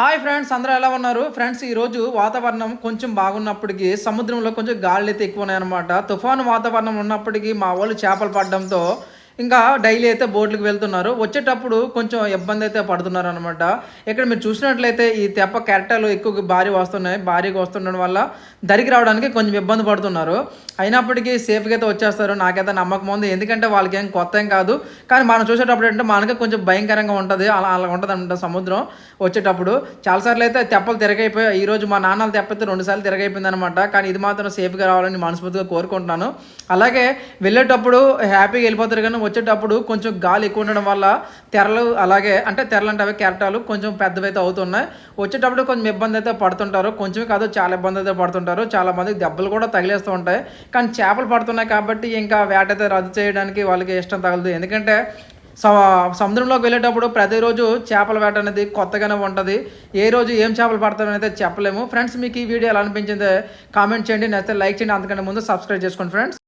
Hi friends అందరూ ఎలా ఉన్నారు? ఫ్రెండ్స్ ఈరోజు వాతావరణం కొంచెం బాగున్నప్పటికీ సముద్రంలో కొంచెం గాలులు అయితే ఎక్కువ ఉన్నాయన్నమాట. తుఫాను వాతావరణం ఉన్నప్పటికీ మా వాళ్ళు చేపలు పడడంతో ఇంకా డైలీ అయితే బోట్లకు వెళ్తున్నారు. వచ్చేటప్పుడు కొంచెం ఇబ్బంది అయితే పడుతున్నారు అనమాట ఇక్కడ మీరు చూసినట్లయితే ఈ తెప్ప కెరటాలు ఎక్కువ భారీ వస్తున్నాయి. భారీగా వస్తుండడం వల్ల దరికి రావడానికి కొంచెం ఇబ్బంది పడుతున్నారు. అయినప్పటికీ సేఫ్గా అయితే వచ్చేస్తారు. నాకైతే నమ్మకం ఉంది. ఎందుకంటే వాళ్ళకి ఏం కొత్త ఏం కాదు. కానీ మనం చూసేటప్పుడు ఏంటంటే మనకి కొంచెం భయంకరంగా ఉంటుంది. అలా అలా ఉంటుంది అనమాట సముద్రం వచ్చేటప్పుడు. చాలాసార్లు అయితే తెప్పలు తిరగైపోయాయి ఈ రోజు మా నాన్నలు తెప్పైతే రెండు సార్లు తిరగైపోయింది అనమాట కానీ ఇది మాత్రం సేఫ్గా రావాలని మనస్ఫూర్తిగా కోరుకుంటున్నాను. అలాగే వెళ్ళేటప్పుడు హ్యాపీగా వెళ్ళిపోతారు కానీ వచ్చేటప్పుడు కొంచెం గాలి ఎక్కువ ఉండడం వల్ల తెరలు అలాగే అంటే తెరలు అంటే అవి కెరటాలు కొంచెం పెద్దవైతే అవుతున్నాయి. వచ్చేటప్పుడు కొంచెం ఇబ్బంది అయితే పడుతుంటారు. కొంచెం కాదు చాలా ఇబ్బంది అయితే పడుతుంటారు. చాలా మందికి దెబ్బలు కూడా తగిలేస్తూ ఉంటాయి. కానీ చేపలు పడుతున్నాయి కాబట్టి ఇంకా వేట అయితే రద్దు చేయడానికి వాళ్ళకి ఇష్టం తగలదు. ఎందుకంటే స- సముద్రంలోకి వెళ్ళేటప్పుడు ప్రతిరోజు చేపల వేట అనేది కొత్తగానే ఉంటుంది. ఏ రోజు ఏం చేపలు పడతారని అయితే చెప్పలేము. ఫ్రెండ్స్ మీకు ఈ వీడియో ఎలా అనిపించింది కామెంట్ చేయండి. నచ్చితే లైక్ చేయండి. అంతకంటే ముందు సబ్స్క్రైబ్ చేసుకోండి ఫ్రెండ్స్.